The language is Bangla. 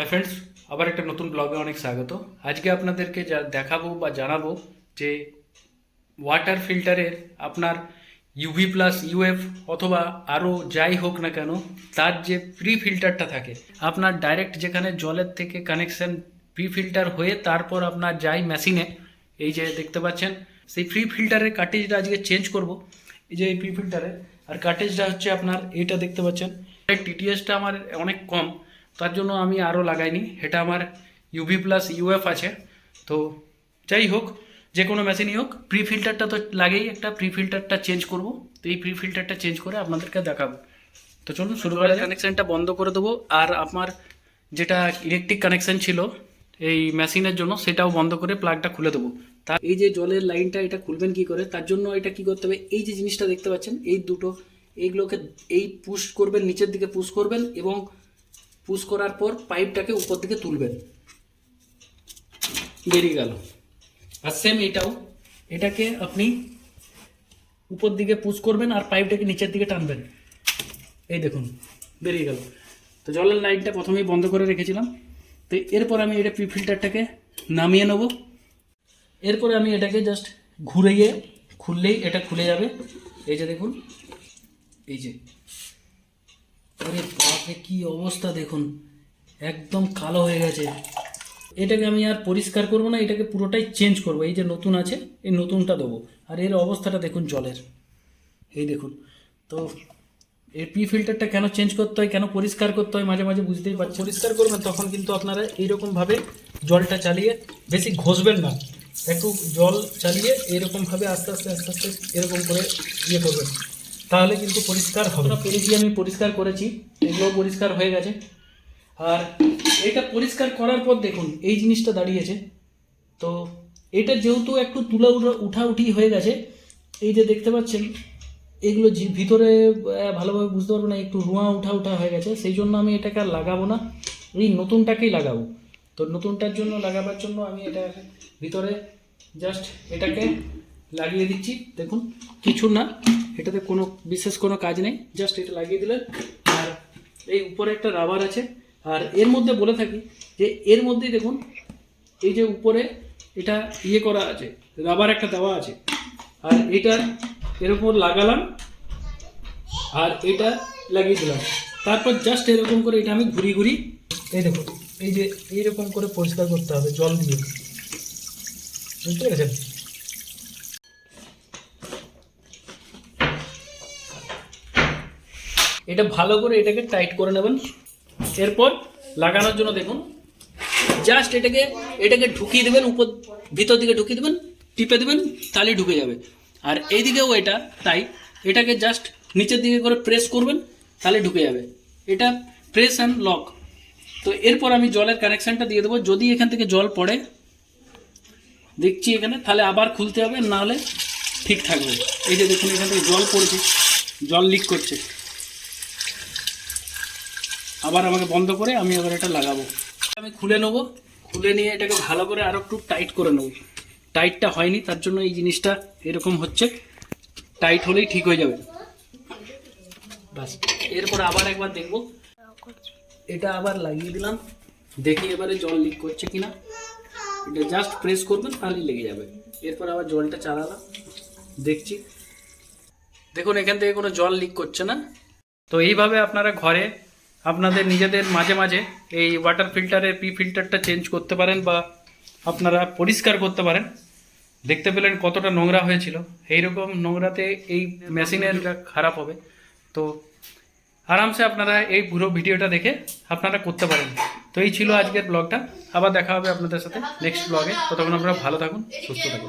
হাই ফ্রেন্ডস আবার একটা নতুন ব্লগে অনেক স্বাগত। আজকে আপনাদেরকে যা দেখাবো বা জানাব যে ওয়াটার ফিল্টারের আপনার ইউভি প্লাস ইউএফ অথবা আরও যাই হোক না কেন, তার যে প্রি ফিল্টারটা থাকে, আপনার ডাইরেক্ট যেখানে জলের থেকে কানেকশন প্রি ফিল্টার হয়ে তারপর আপনার যাই মেশিনে এই যে দেখতে পাচ্ছেন, সেই প্রি ফিল্টারের কার্টেজটা আজকে চেঞ্জ করব। এই যে এই প্রি ফিল্টারে আর কার্টেজটা হচ্ছে আপনার, এইটা দেখতে পাচ্ছেন। টিটিএসটা আমার অনেক কম তার জন্য আমি আরও লাগাইনি। এটা আমার ইউভি প্লাস ইউএফ আছে। তো যাই হোক, যে কোনো মেশিনই হোক প্রি ফিল্টারটা তো লাগেই, একটা প্রি ফিল্টারটা চেঞ্জ করব। তো এই প্রি ফিল্টারটা চেঞ্জ করে আপনাদেরকে দেখাবো। তো চলুন শুরু করা কানেকশানটা বন্ধ করে দেবো। আর আমার যেটা ইলেকট্রিক কানেকশন ছিল, এই মেশিনের জন্য সেটাও বন্ধ করে প্লাগটা খুলে দেবো। তা এই যে জলের লাইনটা এটা খুলবেন কি করে, তার জন্য এটা কি করতে হবে? এই যে জিনিসটা দেখতে পাচ্ছেন, এই দুটো, এইগুলোকে, এই পুশ করবেন, নিচের দিকে পুশ করবেন এবং পুশ করার পর পাইপটাকে উপর দিকে তুলবেন। বেরিয়ে গেল। আর সেম এটাও। এটাকে আপনি উপর দিকে পুশ করবেন আর পাইপটাকে নিচের দিকে টানবেন। এই দেখুন, বেরিয়ে গেল। তো জলের লাইনটা প্রথমেই বন্ধ করে রেখেছিলাম। তো এরপর আমি এটা প্রি ফিল্টারটাকে নামিয়ে নেব। এরপরে আমি এটাকে জাস্ট ঘুরিয়ে, খুললেই এটা খুলে যাবে। এই যে দেখুন, এই যে। আরে বাপরে, কি অবস্থা দেখুন। একদম কালো হয়ে গেছে। এটাকে আমি আর পরিষ্কার করব না, এটাকে পুরোটাই চেঞ্জ করব। এই যে নতুন আছে, এই নতুনটা দেবো। আর এর অবস্থাটা দেখুন জলের। এই দেখুন। তো এই পি ফিল্টারটা কেন চেঞ্জ করতে হয়, কেন পরিষ্কার করতে হয়, মাঝে মাঝে বুঝতেই পারছি পরিষ্কার করবেন, তখন কিন্তু আপনারা এইরকমভাবে জলটা চালিয়ে বেশি ঘষবেন না। একটু জল চালিয়ে এরকমভাবে আস্তে আস্তে আস্তে আস্তে এরকম করে ইয়ে করবেন। তাহলে কিন্তু পরিষ্কার হবে। না পেরেছি, আমি পরিষ্কার করেছি এগুলো পরিষ্কার হয়ে গেছে। আর এটা পরিষ্কার করার পর দেখুন, এই জিনিসটা দাঁড়িয়েছে। তো এটা যেহেতু একটু তুলা উঠা উঠা উঠি হয়ে গেছে, এই যে দেখতে পাচ্ছেন, এগুলো ভিতরে ভালোভাবে বুঝতে পারব না, একটু রুয়া উঠা উঠা হয়ে গেছে। সেই জন্য আমি এটাকে আর লাগাবো না। এই নতুনটাকেই লাগাবো। তো নতুনটার জন্য লাগাবার জন্য আমি এটা ভিতরে জাস্ট এটাকে লাগিয়ে দিচ্ছি। দেখুন, কিছু না। এটাতে কোনো বিশেষ কোনো কাজ নেই জাস্ট এটা লাগিয়ে দিলেন আর এই উপরে একটা রাবার আছে। আর এর মধ্যে বলে থাকি যে, এর মধ্যেই দেখুন, এই যে উপরে এটা ইয়ে করা আছে রাবার একটা দেওয়া আছে। আর এটা এর উপর লাগালাম, আর এটা লাগিয়ে দিলাম। তারপর জাস্ট এরকম করে এটা আমি ঘুরি ঘুরি এই দেখুন, এই যে এইরকম করে পরিষ্কার করতে হবে জল দিয়ে। বুঝতে পেরেছেন? এটা ভালো করে এটাকে টাইট করে নেবেন। এরপর লাগানোর জন্য দেখুন জাস্ট এটাকে এটাকে ঢুকিয়ে দেবেন, উপর, ভিতর দিকে ঢুকিয়ে দেবেন, টিপে দেবেন তাহলেই ঢুকে যাবে। আর এইদিকেও এটা তাই এটাকে জাস্ট নিচের দিকে করে প্রেস করবেন, তাহলে ঢুকে যাবে। এটা প্রেস অ্যান্ড লক তো এরপর আমি জলের কানেকশানটা দিয়ে দেবো। যদি এখান থেকে জল পড়ে, দেখছি এখানে, তাহলে আবার খুলতে হবে, নাহলে ঠিক থাকবে। এই যে দেখুন, এখান থেকে জল পড়ছে, জল লিক করছে। আবার আমাকে বন্ধ করে আমি আবার এটা লাগাবো। আমি খুলে নেব, খুলে নিয়ে এটাকে ভালো করে আরও একটু টাইট করে নেব। টাইটটা হয়নি, তার জন্য এই জিনিসটা এরকম হচ্ছে। টাইট হলেই ঠিক হয়ে যাবে। বাস এরপর আবার একবার দেখব। এটা আবার লাগিয়ে দিলাম। দেখি এবারে জল লিক করছে কিনা। এটা জাস্ট প্রেস করবেন, তাহলেই লেগে যাবে। এরপর আবার জলটা চালালাম। দেখছি। দেখুন, এখান থেকে কোনো জল লিক করছে না। তো এইভাবে আপনারা ঘরে আপনাদের নিজেদের মাঝে মাঝে এই ওয়াটার ফিল্টারের পি ফিল্টারটা চেঞ্জ করতে পারেন বা আপনারা পরিষ্কার করতে পারেন। দেখতে পেলেন কতটা নোংরা হয়েছিল। এইরকম নোংরাতে এই মেশিনের খারাপ হবে। তো আরামসে আপনারা এই পুরো ভিডিওটা দেখে আপনারা করতে পারেন। তো এই ছিল আজকের ব্লগটা আবার দেখা হবে আপনাদের সাথে নেক্সট ব্লগে ততক্ষণ আপনারা ভালো থাকুন, সুস্থ থাকুন।